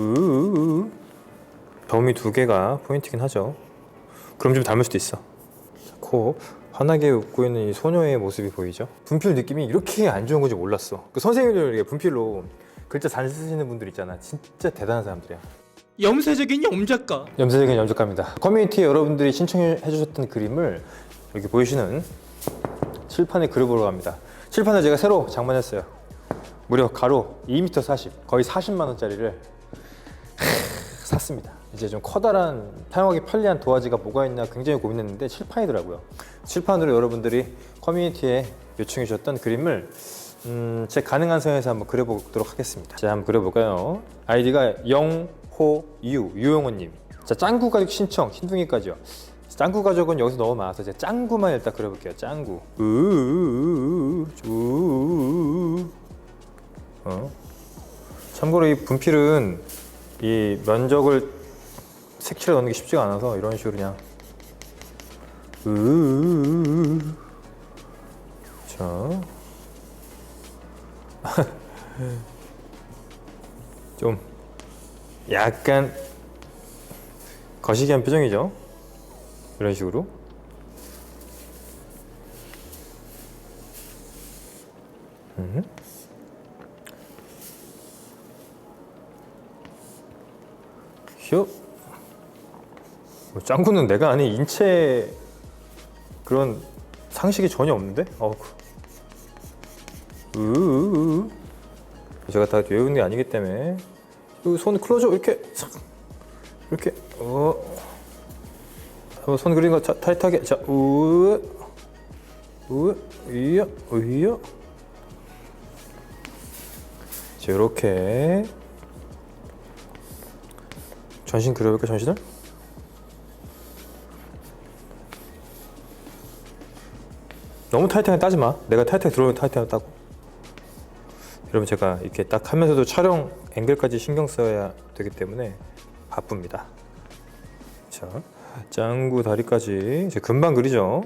으으으. 점이 두 개가 포인트긴 하죠. 그럼 좀 닮을 수도 있어. 코 환하게 웃고 있는 이 소녀의 모습이 보이죠? 분필 느낌이 이렇게 안 좋은 건지 몰랐어. 그 선생님들 분필로 글자 잘 쓰시는 분들 있잖아. 진짜 대단한 사람들이야. 염세적인 염작가 염세적인 염작가입니다. 커뮤니티에 여러분들이 신청해 주셨던 그림을 여기 보이시는 칠판에 그려보러 갑니다. 칠판을 제가 새로 장만했어요. 무려 가로 2m 40, 거의 40만 원짜리를 샀습니다. 이제 좀 커다란 사용하기 편리한 도화지가 뭐가 있나 굉장히 고민했는데 칠판이더라고요. 칠판으로 여러분들이 커뮤니티에 요청해 주셨던 그림을 음, 제 가능한 선에서 한번 그려보도록 하겠습니다. 자, 한번 그려볼까요? 아이디가 영호유 유용호님. 자, 짱구 가족 신청 흰둥이까지요. 짱구 가족은 여기서 너무 많아서 제가 짱구만 일단 그려볼게요. 짱구. 어? 참고로 이 분필은 이 면적을 색칠해 넣는 게 쉽지가 않아서 이런 식으로 그냥 으으으으. 자. 좀 약간 거시기한 표정이죠. 이런 식으로. 음. 휴. 뭐 짱구는 내가 아닌 인체 그런 상식이 전혀 없는데? 어. 으으으으. 제가 다 외우는 게 아니기 때문에 손 클로저 이렇게 싹 이렇게 어. 어, 손 그린 거 자, 타이트하게 자 우으 우으 이야 이야 자 이렇게 전신 그려볼까 전신을? 너무 타이트하게 따지 마. 내가 타이트하게 들어오면 타이트하게 따고. 여러분 제가 이렇게 딱 하면서도 촬영 앵글까지 신경 써야 되기 때문에 바쁩니다. 자, 짱구 다리까지 이제 금방 그리죠.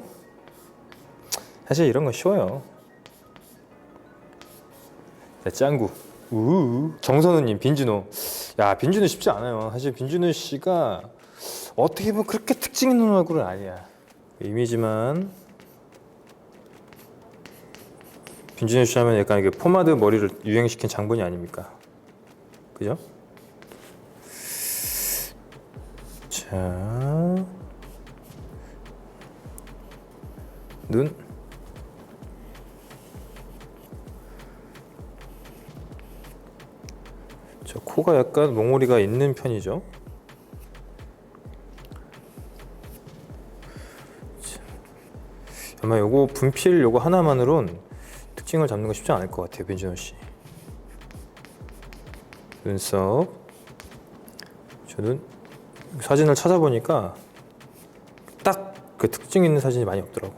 사실 이런 건 쉬워요. 자, 짱구. 우 정선우님, 빈준호. 야, 빈준호 쉽지 않아요. 사실 빈준호 씨가 어떻게 보면 그렇게 특징 있는 얼굴은 아니야. 이미지만 빈준호 씨 하면 약간 이게 포마드 머리를 유행시킨 장본이 아닙니까? 그죠? 자, 눈. 자, 코가 약간 몽골이가 있는 편이죠. 자, 아마 요거 분필 요거 하나만으론 특징을 잡는 거 쉽지 않을 것 같아요, 빈준호 씨. 눈썹. 저는 사진을 찾아보니까 딱 그 특징 있는 사진이 많이 없더라고.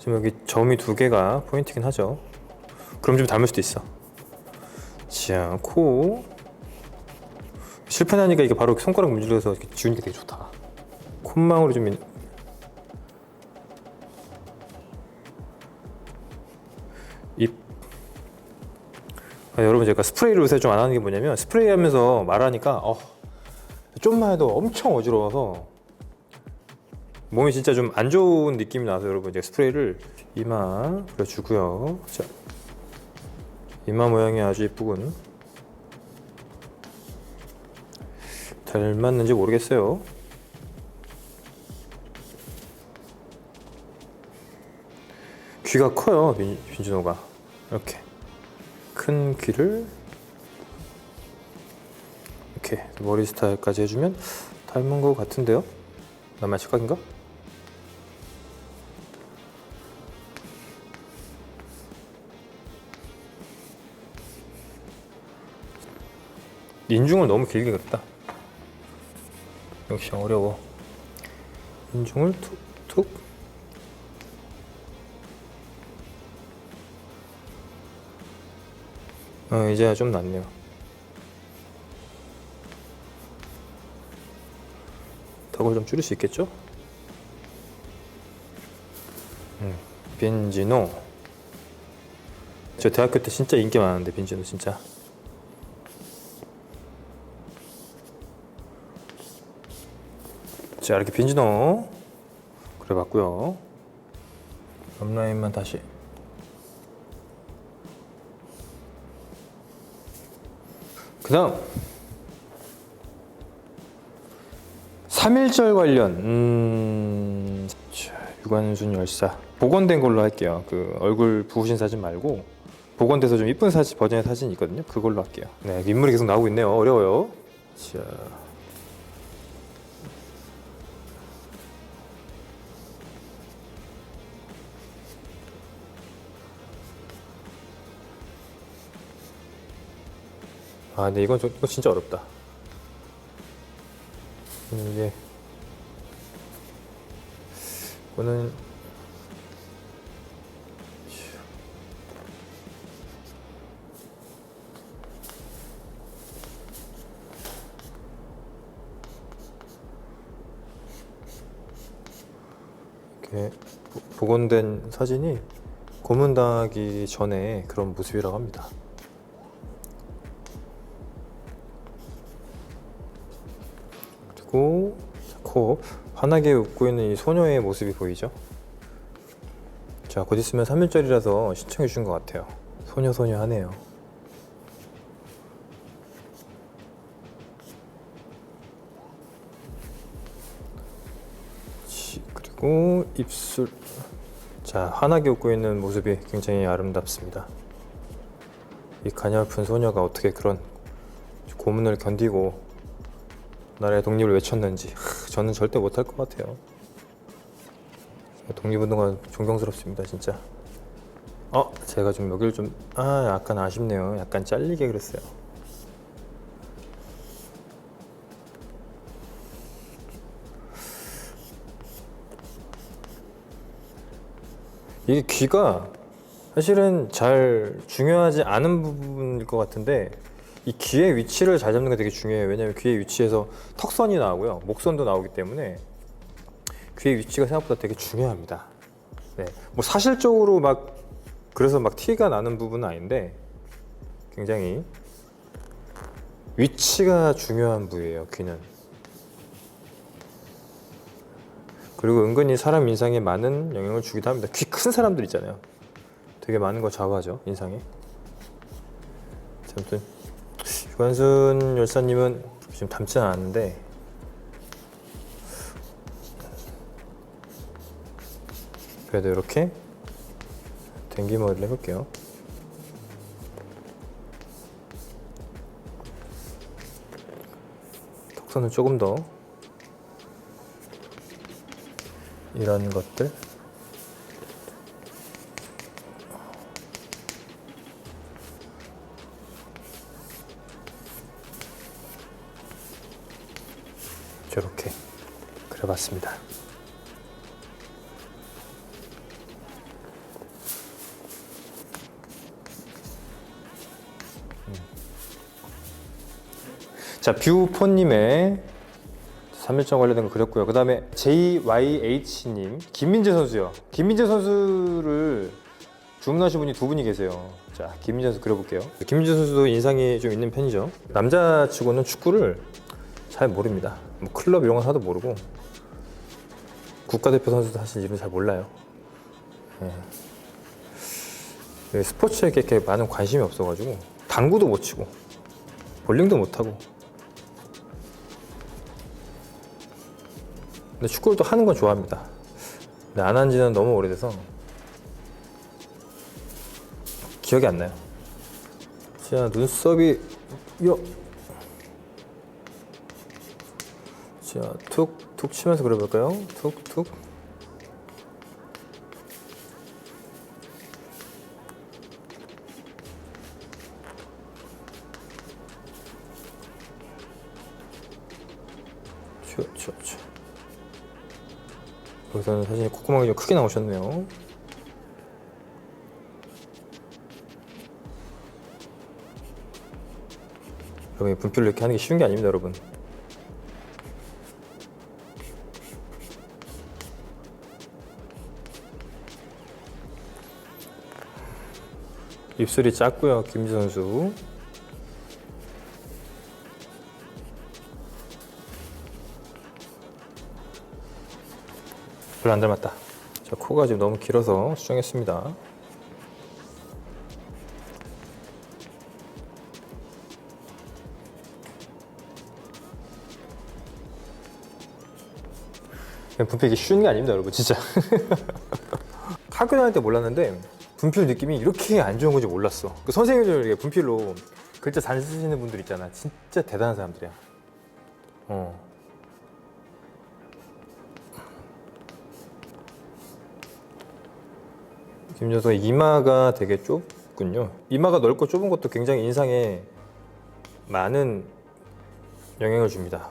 지금 여기 점이 두 개가 포인트긴 하죠. 그럼 좀 닮을 수도 있어. 자, 코. 실패하니까 이게 바로 손가락 문질러서 이렇게 지우니까 되게 좋다. 콧망울이 좀 있... 입. 아, 여러분 제가 스프레이를 요새 좀 안 하는 게 뭐냐면 스프레이 하면서 말하니까 어, 좀만 해도 엄청 어지러워서 몸이 진짜 좀 안 좋은 느낌이 나서 여러분 이제 스프레이를 이마 그려주고요. 자, 이마 모양이 아주 이쁘군. 닮았는지 모르겠어요. 귀가 커요, 빈, 빈준호가. 이렇게. 큰 귀를 이렇게 머리 스타일까지 해주면 닮은 것 같은데요? 나만 착각인가? 인중을 너무 길게 그렸다. 역시 어려워. 인중을 툭툭 어, 이제야 좀 낫네요. 턱을 좀 줄일 수 있겠죠? 음, 빈지노. 저 대학교 때 진짜 인기 많았는데 빈지노 진짜. 자 이렇게 빈지노 그려봤고요. 앞라인만 다시. 그 다음 3.1절 관련 음... 자, 유관순 열사 복원된 걸로 할게요. 그 얼굴 부으신 사진 말고 복원돼서 좀 이쁜 사진 버전의 사진이 있거든요. 그걸로 할게요. 네, 인물이 계속 나오고 있네요. 어려워요. 자. 아, 근데 이건 좀, 이거 진짜 어렵다. 음, 이게 이거는 이렇게 보- 복원된 사진이 고문당하기 전에 그런 모습이라고 합니다. 그리고 코 환하게 웃고 있는 이 소녀의 모습이 보이죠? 자, 곧 있으면 3일절이라서 신청해 주신 것 같아요. 소녀 소녀 하네요. 치, 그리고 입술. 자, 환하게 웃고 있는 모습이 굉장히 아름답습니다. 이 가냘픈 소녀가 어떻게 그런 고문을 견디고 나라의 독립을 외쳤는지 하, 저는 절대 못할 것 같아요. 독립운동가 존경스럽습니다, 진짜. 어, 제가 좀 여기를 좀 아, 약간 아쉽네요. 약간 잘리게 그랬어요. 이게 귀가 사실은 잘 중요하지 않은 부분일 것 같은데 이 귀의 위치를 잘 잡는 게 되게 중요해요. 왜냐하면 귀의 위치에서 턱선이 나오고요, 목선도 나오기 때문에 귀의 위치가 생각보다 되게 중요합니다. 네, 뭐 사실적으로 막 그래서 막 티가 나는 부분은 아닌데 굉장히 위치가 중요한 부위예요. 귀는. 그리고 은근히 사람 인상에 많은 영향을 주기도 합니다. 귀 큰 사람들 있잖아요. 되게 많은 걸 좌우하죠 인상에. 자, 아무튼 유관순 열사님은 지금 닮지는 않았는데. 그래도 이렇게 댕기머리를 해볼게요. 턱선을 조금 더. 이런 것들 그려봤습니다. 자, 뷰포님의 3일정 관련된 거 그렸고요. 그 다음에 JYH님, 김민재 선수요. 김민재 선수를 주문하신 분이 두 분이 계세요. 자, 김민재 선수 그려볼게요. 김민재 선수도 인상이 좀 있는 편이죠. 남자치고는 축구를 잘 모릅니다. 뭐 클럽 이런 건 하나도 모르고 국가대표 선수도 사실 이름 잘 몰라요. 예. 스포츠에 이렇게 많은 관심이 없어가지고 당구도 못 치고 볼링도 못 하고 근데 축구를 또 하는 건 좋아합니다. 근데 안 한 지는 너무 오래돼서 기억이 안 나요. 자, 눈썹이 요. 자, 툭, 툭 치면서 그려볼까요? 툭, 툭. 쳐. 여기서는 사진이 콧구멍이 좀 크게 나오셨네요. 여러분 분필로 이렇게 하는 게 쉬운 게 아닙니다, 여러분. 입술이 작고요, 김민재 선수. 별로 안 닮았다. 자, 코가 지금 너무 길어서 수정했습니다. 분필 이게 쉬운 게 아닙니다, 여러분, 진짜. 학교 다닐 때 몰랐는데 분필 느낌이 이렇게 안 좋은 건지 몰랐어. 그 선생님들 분필로 글자 잘 쓰시는 분들 있잖아. 진짜 대단한 사람들이야. 어. 김준서 이마가 되게 좁군요. 이마가 넓고 좁은 것도 굉장히 인상에 많은 영향을 줍니다.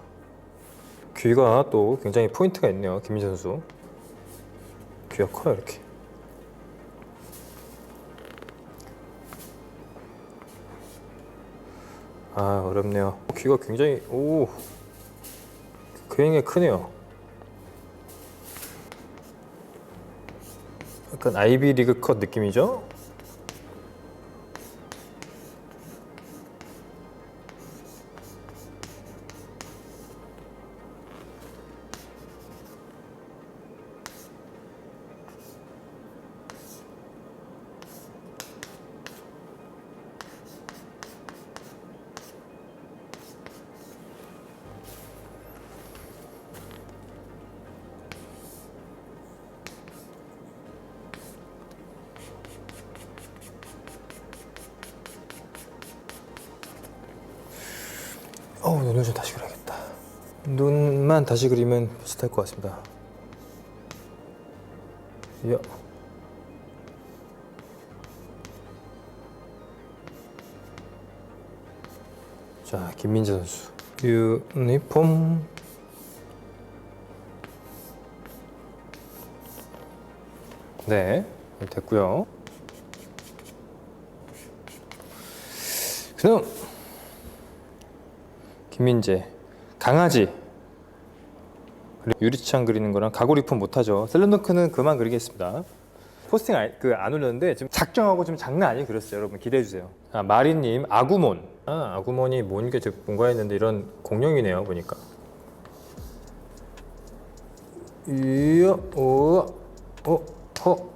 귀가 또 굉장히 포인트가 있네요. 김민재 선수. 귀가 커요 이렇게. 아 어렵네요. 귀가 굉장히 오 굉장히 크네요. 약간 아이비 리그 컷 느낌이죠? 눈을 좀 다시 그려야겠다. 눈만 다시 그리면 비슷할 것 같습니다. 야. 자 김민재 선수 유니폼 네 됐고요. 그럼 김민재 강아지. 유리창 그리는 거랑 가구리품 못하죠. 셀럽덩크는 그만 그리겠습니다. 포스팅 그 안 올렸는데 지금 작정하고 좀 장난 아니게 그렸어요. 여러분 기대해 주세요. 아 마리님 아구몬. 아 아구몬이 뭔게 뭔가 했는데 이런 공룡이네요 보니까. 이야 오어어허.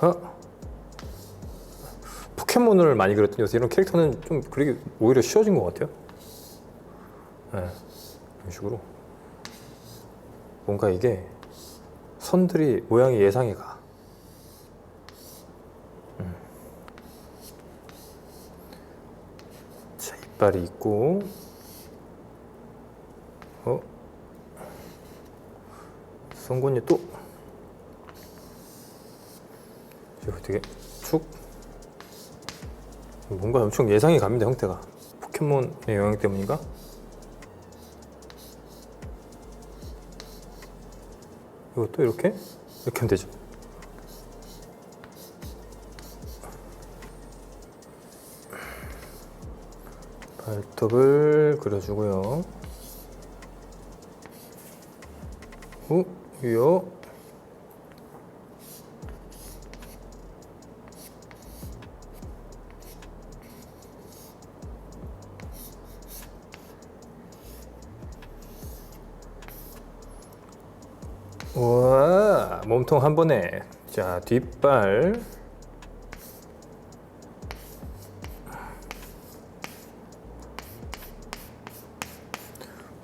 어. 포켓몬을 많이 그렸더니 요새 이런 캐릭터는 좀 그리기 오히려 쉬워진 것 같아요. 네, 이런 식으로 뭔가 이게 선들이 모양이 예상이 가. 음. 자 이빨이 있고, 어, 송곳니 또. 이거 되게 축. 뭔가 엄청 예상이 갑니다 형태가. 포켓몬의 영향 때문인가? 이것도 이렇게? 이렇게 하면 되죠. 발톱을 그려주고요. 오, 요 몸통 한 번에. 자 뒷발.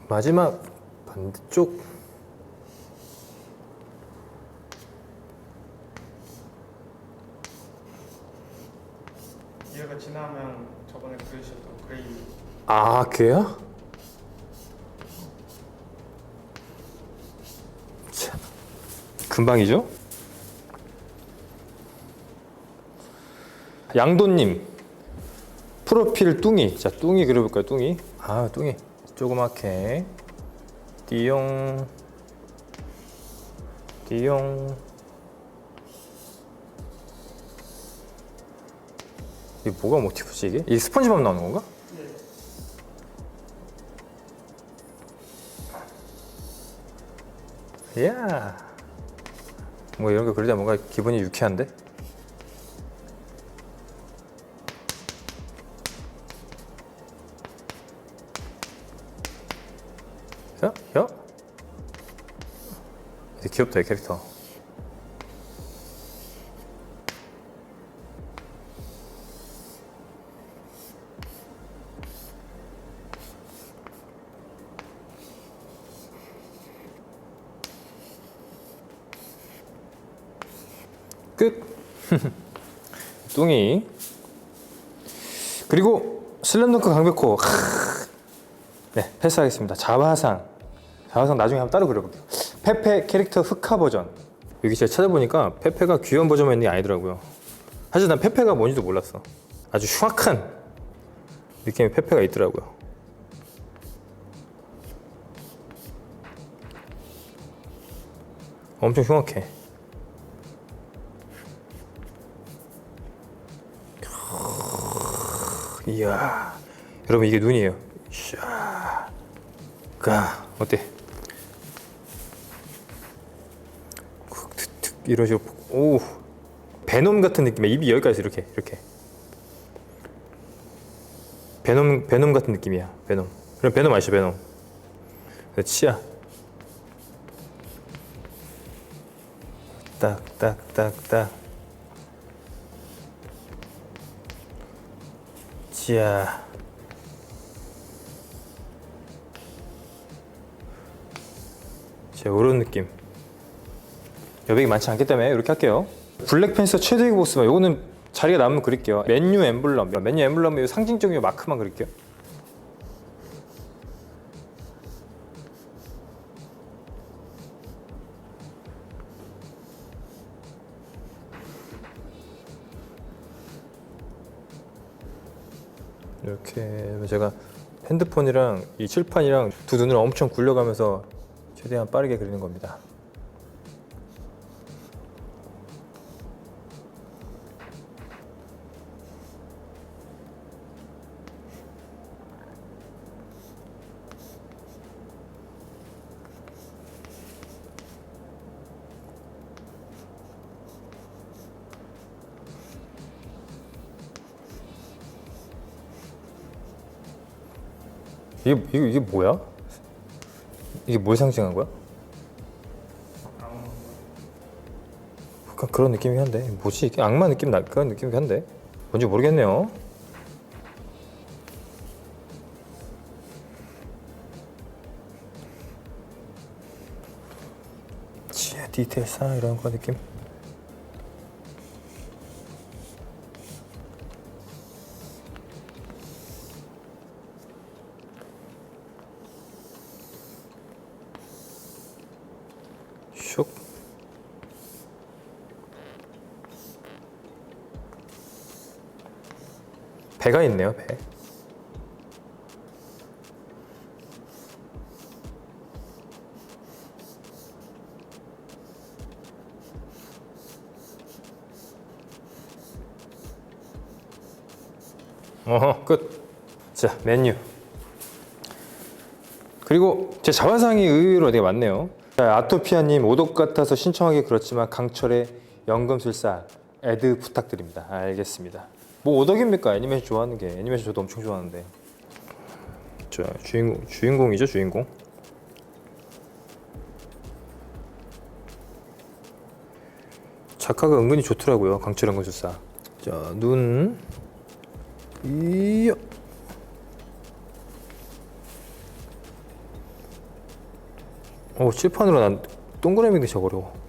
마지막 반대쪽. 이해가 지나면 저번에 그리셨던 그레이. 아 걔야? 금방이죠? 양도님. 프로필 뚱이. 자 뚱이 그려볼까요? 뚱이? 아 뚱이. 조그맣게. 띠용. 띠용. 이게 뭐가 모티프지 이게? 이게 스펀지밥 나오는 건가? 이야 뭐 이런 거 그리다 뭔가 기분이 유쾌한데? 어? 야? 야? 귀엽다 이 캐릭터 끝. 뚱이. 그리고 슬램덩크 강백호. 크. 네, 패스하겠습니다. 자화상. 자화상 나중에 한번 따로 그려볼게요. 페페 캐릭터 흑화 버전. 여기 제가 찾아보니까 페페가 귀여운 버전만 있는 게 아니더라고요. 사실 난 페페가 뭔지도 몰랐어. 아주 흉악한 느낌의 페페가 있더라고요. 엄청 흉악해. 이야, 여러분 이게 눈이에요. 샤, 가 어때? 쿡, 툭, 툭, 이런 식으로 오 베놈 같은 느낌이야. 입이 여기까지 이렇게 이렇게. 베놈 베놈 같은 느낌이야. 베놈. 그럼 베놈 아시죠? 베놈. 그 치아. 딱딱딱딱. 자, 이런 느낌. 여백이 많지 않기 때문에 이렇게 할게요. 블랙팬서 최대의 보스만 요거는 자리가 남으면 그릴게요. 맨유 엠블럼, 맨유 엠블럼의 상징적인 마크만 그릴게요. 핸드폰이랑 이 칠판이랑 두 눈을 엄청 굴려가면서 최대한 빠르게 그리는 겁니다. 이게 이게, 이게 뭐야? 이게 뭘 상징한 거야? 약간 그런 느낌이 한데 뭐지 이게 악마 느낌 나 그런 느낌이 한데 뭔지 모르겠네요. 지하 디테일 사 이런 거 느낌. 배가 있네요, 배. 어허, 끝. 자, 메뉴. 그리고 제 자화상이 의외로 되게 많네요. 자, 아토피아님 오독 같아서 신청하기 그렇지만 강철의 연금술사 애드 부탁드립니다. 알겠습니다. 뭐 오덕입니까? 애니메이션 좋아하는 게 애니메이션 저도 엄청 좋아하는데. 자 주인공 주인공이죠 주인공. 작가가 은근히 좋더라고요 강철 연금술사. 자눈 이야. 어 칠판으로 난 동그라미 그리기 어려워.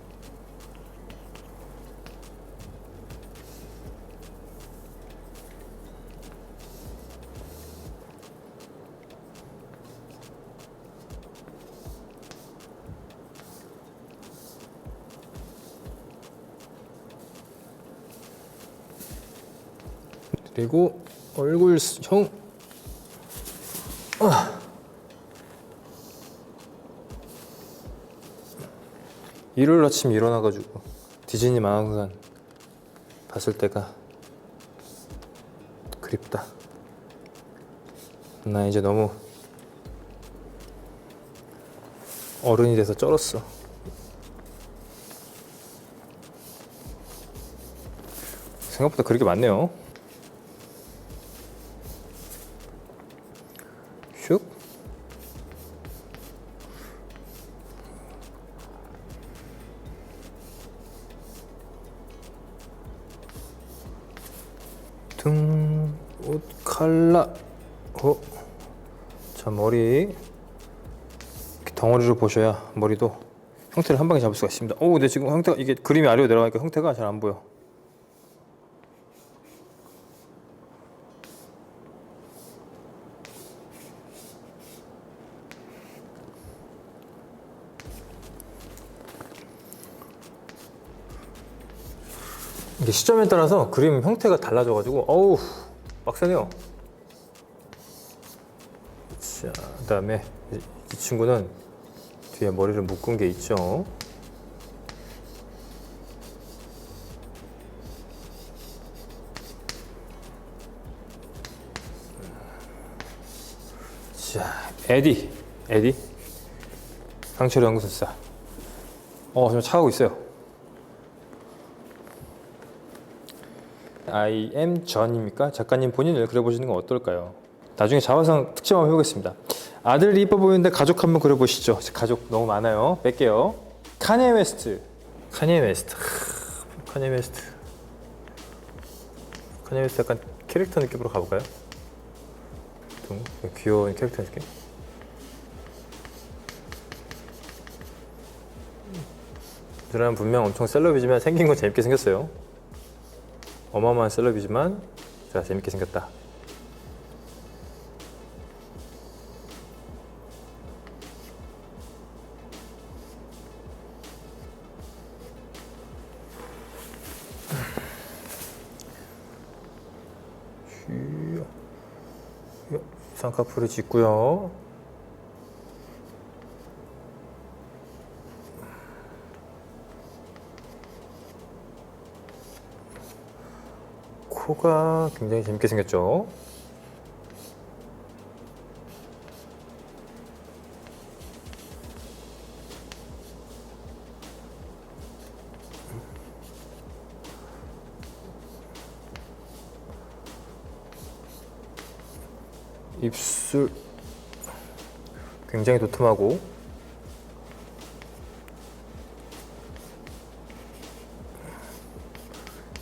그리고 얼굴형 일요일 아침 일어나가지고 디즈니 망원산 봤을 때가 그립다. 나 이제 너무 어른이 돼서 쩔었어. 생각보다 그렇게 많네요. 칼라. 어. 자, 머리. 덩어리로 보셔야 머리도 형태를 한 방에 잡을 수가 있습니다. 오, 근데 지금 형태가 이게 그림이 아래로 내려가니까 형태가 잘 안 보여. 이게 시점에 따라서 그림 형태가 달라져 가지고 어우 빡세네요. 자, 그다음에 이, 이 친구는 뒤에 머리를 묶은 게 있죠. 자, 에디, 에디, 상철 연구술사. 어, 좀 차가고 있어요. I am 전입니까? 작가님 본인을 그려보시는 건 어떨까요? 나중에 자화상 특집 한번 해보겠습니다. 아들이 이뻐 보이는데 가족 한번 그려보시죠. 가족 너무 많아요. 뺄게요. 카니에 웨스트. 카니에 웨스트. 하, 카니에 웨스트. 카니에 웨스트 약간 캐릭터 느낌으로 가볼까요? 좀 귀여운 캐릭터 느낌. 이 사람 분명 엄청 셀럽이지만 생긴 건 재밌게 생겼어요. 어마어마한 셀럽이지만 제가 재밌게 생겼다. 쌍꺼풀을 짓고요. 코가 굉장히 재밌게 생겼죠. 입술 굉장히 도톰하고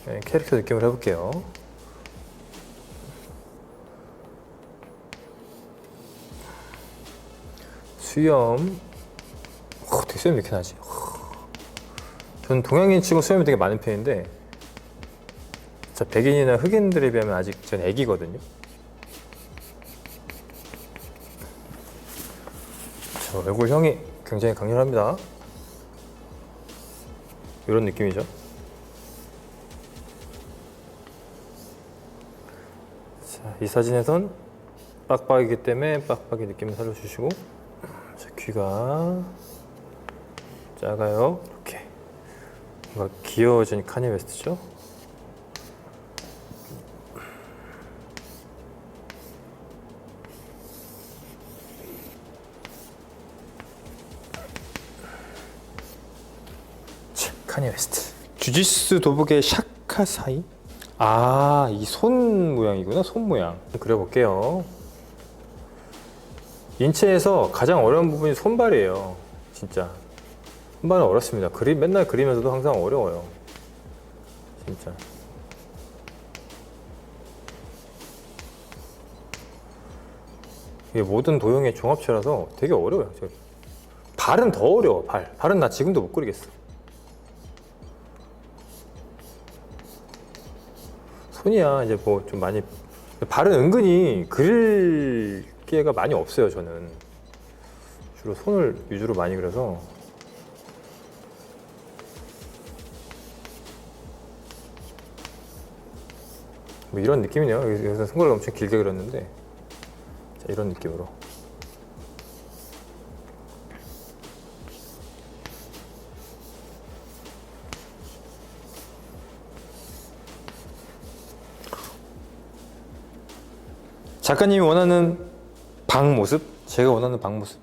네, 캐릭터 느낌을 해볼게요. 수염 어, 되게 수염이 이렇게 나지? 저는 동양인 치고 수염이 되게 많은 편인데 저 백인이나 흑인들에 비하면 아직 전 애기거든요. 저 얼굴 형이 굉장히 강렬합니다. 이런 느낌이죠. 자, 이 사진에선 빡빡이기 때문에 빡빡이 느낌을 살려주시고 자, 귀가 작아요. 이렇게 뭔가 귀여워진 카니 웨스트죠. 카니 웨스트. 주짓수 도복의 샤카 사이? 아, 이 손 모양이구나. 손 모양. 그려볼게요. 인체에서 가장 어려운 부분이 손발이에요. 진짜. 손발은 어렵습니다. 그림, 맨날 그리면서도 항상 어려워요. 진짜. 이게 모든 도형의 종합체라서 되게 어려워요. 저 발은 더 어려워, 발. 발은 나 지금도 못 그리겠어. 손이야. 이제 뭐 좀 많이 발은 은근히 그릴 기회가 많이 없어요 저는. 주로 손을 위주로 많이 그려서. 뭐 이런 느낌이네요. 여기- 여기서 손가락 엄청 길게 그렸는데. 자 이런 느낌으로 작가님이 원하는 방 모습, 제가 원하는 방 모습.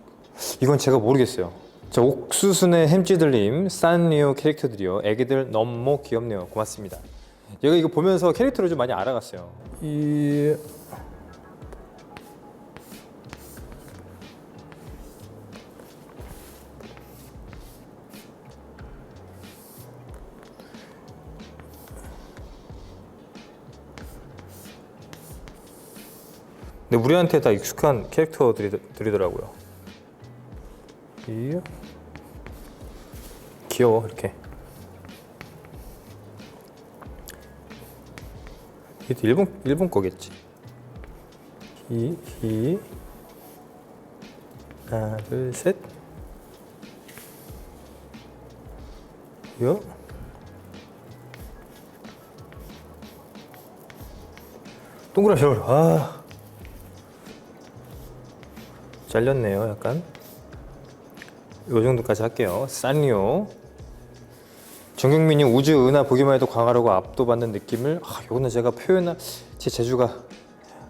이건 제가 모르겠어요. 자, 옥수순의 햄찌들님, 산리오 캐릭터들이요. 애기들 너무 귀엽네요. 고맙습니다. 제가 이거 보면서 캐릭터를 좀 많이 알아갔어요. 이 근데 우리한테 다 익숙한 캐릭터들이더라고요. 이 귀여워 이렇게. 이게 일본 일본 거겠지. 히, 히. 하나, 둘, 셋. 요. 동그라미 절 아. 잘렸네요, 약간. 요 정도까지 할게요. 산리오. 정경민이 우주 은하 보기만 해도 광활하고 압도받는 느낌을 아, 요거는 제가 표현한 제 재주가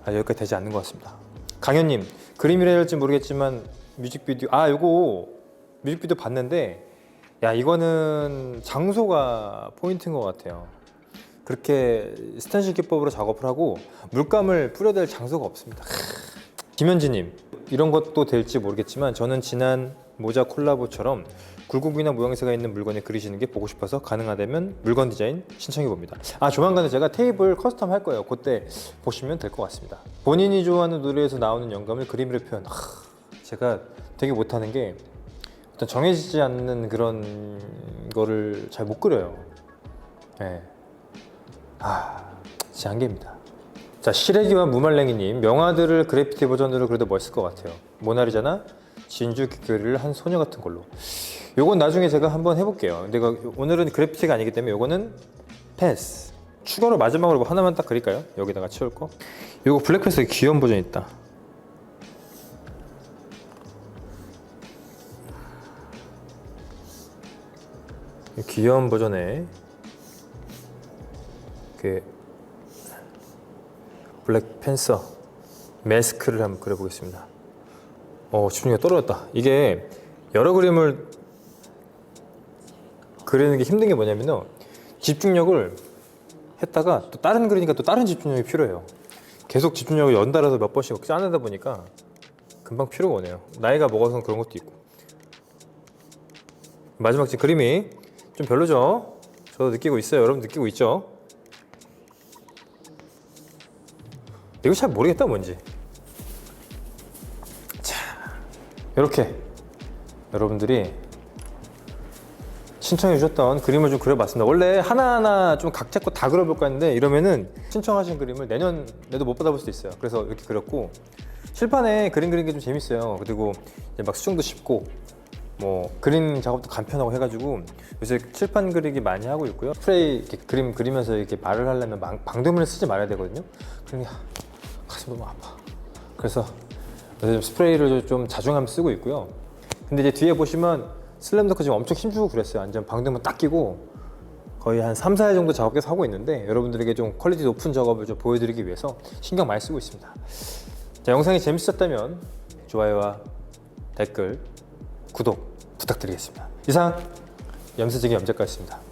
아, 여기까지 되지 않는 것 같습니다. 강현님 그림이라 할지 모르겠지만 뮤직비디오 아 요거 뮤직비디오 봤는데 야 이거는 장소가 포인트인 것 같아요. 그렇게 스텐실 기법으로 작업을 하고 물감을 뿌려댈 장소가 없습니다. 김현지님 이런 것도 될지 모르겠지만 저는 지난 모자 콜라보처럼 굴곡이나 모양새가 있는 물건을 그리시는 게 보고 싶어서 가능하다면 물건 디자인 신청해 봅니다. 아 조만간에 제가 테이블 커스텀 할 거예요. 그때 보시면 될 것 같습니다. 본인이 좋아하는 노래에서 나오는 영감을 그림으로 표현. 하, 제가 되게 못하는 게 어떤 정해지지 않는 그런 거를 잘 못 그려요. 네. 아, 제 한계입니다. 자, 시래기와 무말랭이님 명화들을 그래피티 버전으로 그려도 멋있을 것 같아요. 모나리자나 진주 귀걸이를 한 소녀 같은 걸로. 요건 나중에 제가 한번 해볼게요. 근데 오늘은 그래피티가 아니기 때문에 요거는 패스. 추가로 마지막으로 뭐 하나만 딱 그릴까요? 여기다가 채울 거. 요거 블랙패스의 귀여운 버전 있다. 이 귀여운 버전에 그 블랙 팬서 매스크를 한번 그려보겠습니다. 어, 집중력이 떨어졌다. 이게 여러 그림을 그리는 게 힘든 게 뭐냐면요. 집중력을 했다가 또 다른 그리니까 또 다른 집중력이 필요해요. 계속 집중력을 연달아서 몇 번씩 짜내다 보니까 금방 피로가 오네요. 나이가 먹어서 그런 것도 있고. 마지막 지 그림이 좀 별로죠? 저도 느끼고 있어요. 여러분 느끼고 있죠? 이거 잘 모르겠다 뭔지. 자, 이렇게 여러분들이 신청해 주셨던 그림을 좀 그려봤습니다. 원래 하나하나 좀 각 잡고 다 그려볼까 했는데 이러면은 신청하신 그림을 내년에도 못 받아볼 수도 있어요. 그래서 이렇게 그렸고 실판에 그림 그리는 게 좀 재밌어요. 그리고 이제 막 수정도 쉽고 뭐 그림 작업도 간편하고 해가지고 요새 칠판 그리기 많이 하고 있고요. 이렇게 그림 그리면서 이렇게 말을 하려면 방, 방대문을 쓰지 말아야 되거든요. 그러니 가슴 너무 아파. 그래서 요즘 스프레이를 좀 자중하면 쓰고 있고요. 근데 이제 뒤에 보시면 슬램덩크 지금 엄청 힘주고 그랬어요. 완전 방대문 딱 끼고 거의 한 3, 4회 정도 작업 계속 하고 있는데 여러분들에게 좀 퀄리티 높은 작업을 좀 보여드리기 위해서 신경 많이 쓰고 있습니다. 자, 영상이 재밌었다면 좋아요와 댓글, 구독 부탁드리겠습니다. 이상 염세적인 염작가였습니다.